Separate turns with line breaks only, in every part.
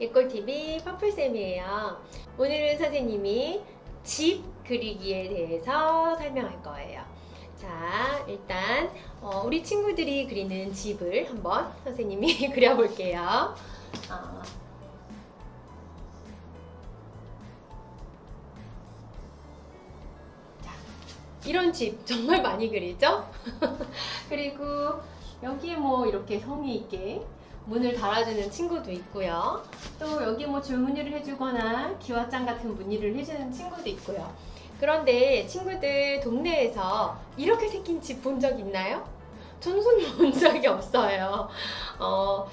예꼴TV 퍼플쌤이에요. 오늘은 선생님이 집 그리기에 대해서 설명할 거예요. 자, 일단 어, 우리 친구들이 그리는 집을 한번 선생님이 그려볼게요. 어, 자, 이런 집 정말 많이 그리죠? 그리고 여기에 뭐 이렇게 성의 있게 문을 달아주는 친구도 있고요. 또 여기 뭐 줄무늬를 해주거나 기와장 같은 무늬를 해주는 친구도 있고요. 그런데 친구들 동네에서 이렇게 생긴 집 본 적 있나요? 저는 손본 적이 없어요. 어,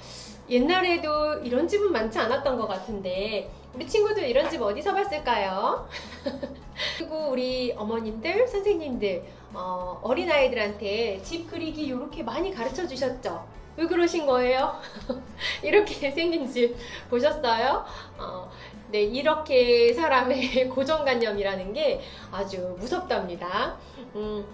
옛날에도 이런 집은 많지 않았던 것 같은데 우리 친구들 이런 집 어디서 봤을까요? 그리고 우리 어머님들, 선생님들, 어, 어린아이들한테 집 그리기 이렇게 많이 가르쳐 주셨죠? 왜 그러신 거예요? 이렇게 생긴 집 보셨어요? 어, 네, 이렇게 사람의 고정관념이라는 게 아주 무섭답니다. 음,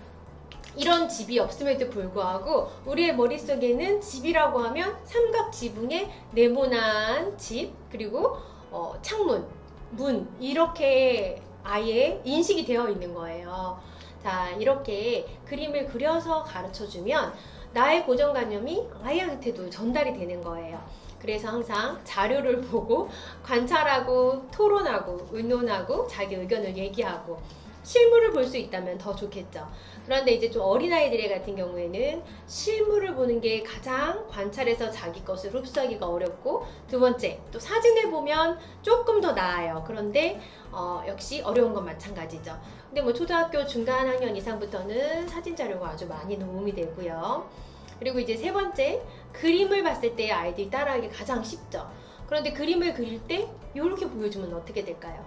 이런 집이 없음에도 불구하고 우리의 머릿속에는 집이라고 하면 삼각 지붕에 네모난 집 그리고 어, 창문, 문 이렇게 아예 인식이 되어 있는 거예요. 자, 이렇게 그림을 그려서 가르쳐 주면 나의 고정관념이 아이한테도 전달이 되는 거예요. 그래서 항상 자료를 보고 관찰하고 토론하고 의논하고 자기 의견을 얘기하고 실물을 볼 수 있다면 더 좋겠죠. 그런데 이제 좀 어린아이들 같은 경우에는 실물을 보는 게 가장 관찰해서 자기 것을 흡수하기가 어렵고 두 번째 또 사진을 보면 조금 더 나아요. 그런데 어, 역시 어려운 건 마찬가지죠. 근데 뭐 초등학교 중간 학년 이상부터는 사진 자료가 아주 많이 도움이 되고요. 그리고 이제 세 번째 그림을 봤을 때 아이들이 따라하기 가장 쉽죠. 그런데 그림을 그릴 때 이렇게 보여주면 어떻게 될까요?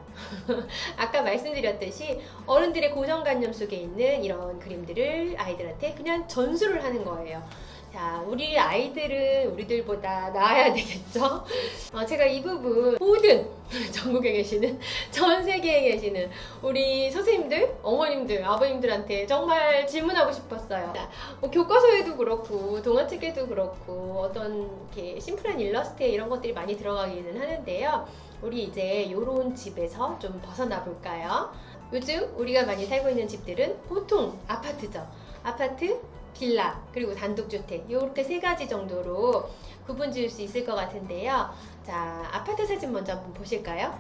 아까 말씀드렸듯이 어른들의 고정관념 속에 있는 이런 그림들을 아이들한테 그냥 전수를 하는 거예요. 자, 우리 아이들은 우리들보다 나아야 되겠죠? 어, 제가 이 부분 모든 전국에 계시는, 전 세계에 계시는 우리 선생님들, 어머님들, 아버님들한테 정말 질문하고 싶었어요. 자, 뭐 교과서에도 그렇고, 동화책에도 그렇고, 어떤 이렇게 심플한 일러스트에 이런 것들이 많이 들어가기는 하는데요. 우리 이제 이런 집에서 좀 벗어나 볼까요? 요즘 우리가 많이 살고 있는 집들은 보통 아파트죠. 아파트, 빌라, 그리고 단독주택 이렇게 세 가지 정도로 구분 지을 수 있을 것 같은데요. 자, 아파트 사진 먼저 한번 보실까요?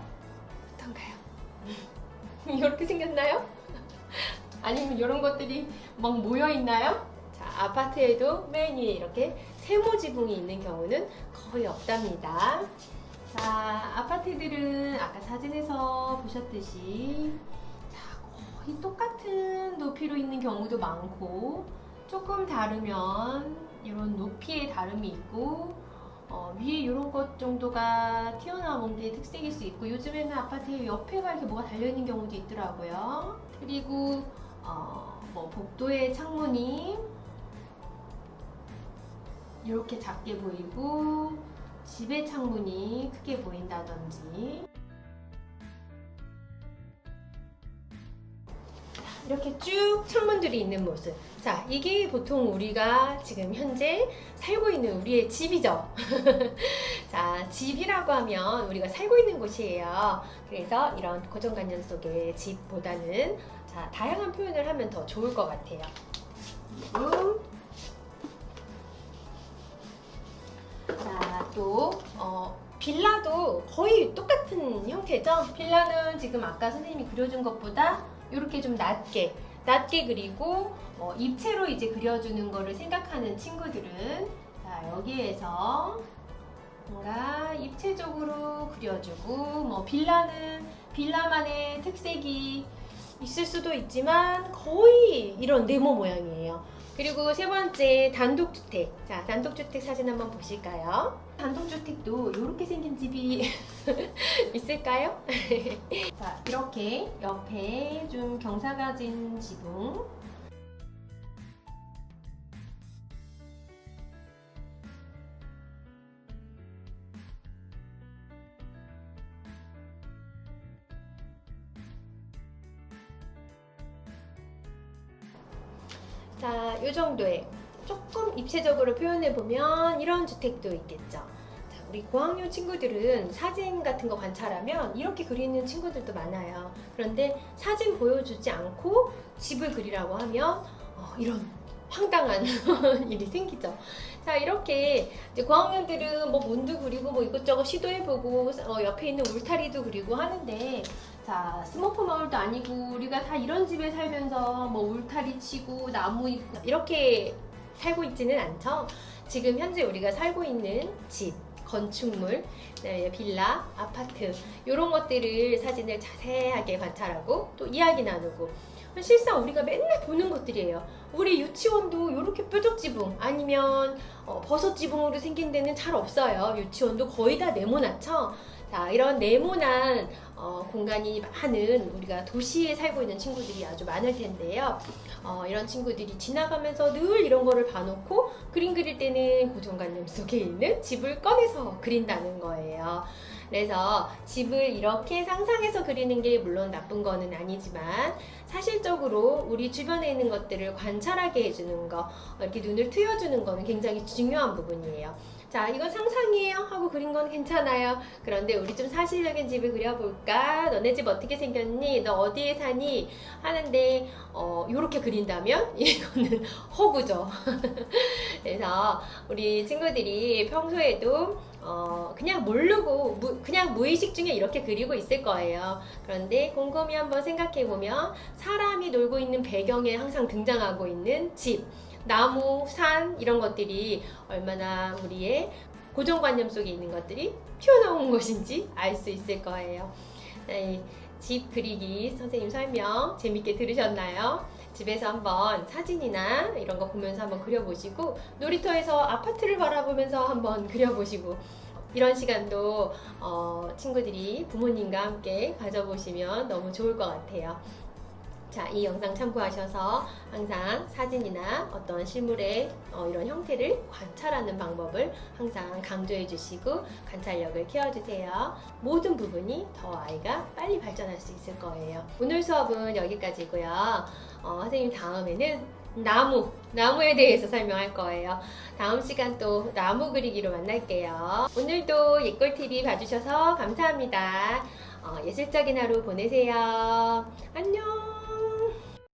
어떤가요? 이렇게 생겼나요? 아니면 이런 것들이 막 모여 있나요? 자, 아파트에도 맨 위에 이렇게 세모 지붕이 있는 경우는 거의 없답니다. 자, 아파트들은 아까 사진에서 보셨듯이 자, 거의 똑같은 높이로 있는 경우도 많고 조금 다르면 이런 높이의 다름이 있고 어, 위에 이런 것 정도가 튀어나온 게 특색일 수 있고 요즘에는 아파트에 옆에가 이렇게 뭐가 달려있는 경우도 있더라고요. 그리고 어, 뭐 복도의 창문이 이렇게 작게 보이고 집의 창문이 크게 보인다든지 이렇게 쭉 창문들이 있는 모습. 자, 이게 보통 우리가 지금 현재 살고 있는 우리의 집이죠. 자, 집이라고 하면 우리가 살고 있는 곳이에요. 그래서 이런 고정관념 속의 집보다는 자, 다양한 표현을 하면 더 좋을 것 같아요. 그리고 자, 또, 어, 빌라도 거의 똑같은 형태죠? 빌라는 지금 아까 선생님이 그려준 것보다 이렇게 좀 낮게, 낮게 그리고 어, 입체로 이제 그려주는 거를 생각하는 친구들은 자, 여기에서 뭔가 입체적으로 그려주고, 뭐, 빌라는 빌라만의 특색이 있을 수도 있지만 거의 이런 네모 모양이에요. 그리고 세 번째 단독주택. 자, 단독주택 사진 한번 보실까요? 단독주택도 이렇게 생긴 집이 있을까요? 자, 이렇게 옆에 좀 경사 가 진 지붕. 자, 이 정도의 조금 입체적으로 표현해 보면 이런 주택도 있겠죠. 자, 우리 고학년 친구들은 사진 같은 거 관찰하면 이렇게 그리는 친구들도 많아요. 그런데 사진 보여주지 않고 집을 그리라고 하면 어, 이런 황당한 일이 생기죠. 자 이렇게 이제 고학년들은 뭐 문도 그리고 뭐 이것저것 시도해보고 어, 옆에 있는 울타리도 그리고 하는데 자 스머프 마을도 아니고 우리가 다 이런 집에 살면서 뭐 울타리 치고 나무 있고 이렇게 살고 있지는 않죠. 지금 현재 우리가 살고 있는 집, 건축물, 네, 빌라, 아파트 이런 것들을 사진을 자세하게 관찰하고 또 이야기 나누고 실상 우리가 맨날 보는 것들이에요. 우리 유치원도 이렇게 뾰족 지붕 아니면 어, 버섯 지붕으로 생긴 데는 잘 없어요. 유치원도 거의 다 네모나죠. 자 이런 네모난 어, 공간이 많은 우리가 도시에 살고 있는 친구들이 아주 많을 텐데요. 어, 이런 친구들이 지나가면서 늘 이런 거를 봐놓고 그림 그릴 때는 고정관념 속에 있는 집을 꺼내서 그린다는 거예요. 그래서 집을 이렇게 상상해서 그리는 게 물론 나쁜 거는 아니지만 사실적으로 우리 주변에 있는 것들을 관찰하게 해주는 거, 이렇게 눈을 트여주는 거는 굉장히 중요한 부분이에요. 자, 이건 상상이에요 하고 그린 건 괜찮아요. 그런데 우리 좀 사실적인 집을 그려볼까? 너네 집 어떻게 생겼니? 너 어디에 사니? 하는데 어, 이렇게 그린다면 이거는 허구죠. 그래서 우리 친구들이 평소에도 어, 그냥 모르고 무, 그냥 무의식 중에 이렇게 그리고 있을 거예요. 그런데 곰곰이 한번 생각해 보면 사람이 놀고 있는 배경에 항상 등장하고 있는 집, 나무, 산 이런 것들이 얼마나 우리의 고정관념 속에 있는 것들이 튀어나온 것인지 알 수 있을 거예요. 네, 집 그리기 선생님 설명 재밌게 들으셨나요? 집에서 한번 사진이나 이런 거 보면서 한번 그려보시고 놀이터에서 아파트를 바라보면서 한번 그려보시고 이런 시간도 어, 친구들이 부모님과 함께 가져보시면 너무 좋을 것 같아요. 자, 이 영상 참고하셔서 항상 사진이나 어떤 실물의 어, 이런 형태를 관찰하는 방법을 항상 강조해 주시고 관찰력을 키워주세요. 모든 부분이 더 아이가 빨리 발전할 수 있을 거예요. 오늘 수업은 여기까지고요. 어, 선생님 다음에는 나무, 나무에 대해서 설명할 거예요. 다음 시간 또 나무 그리기로 만날게요. 오늘도 예꿀TV 봐주셔서 감사합니다. 어, 예술적인 하루 보내세요. 안녕!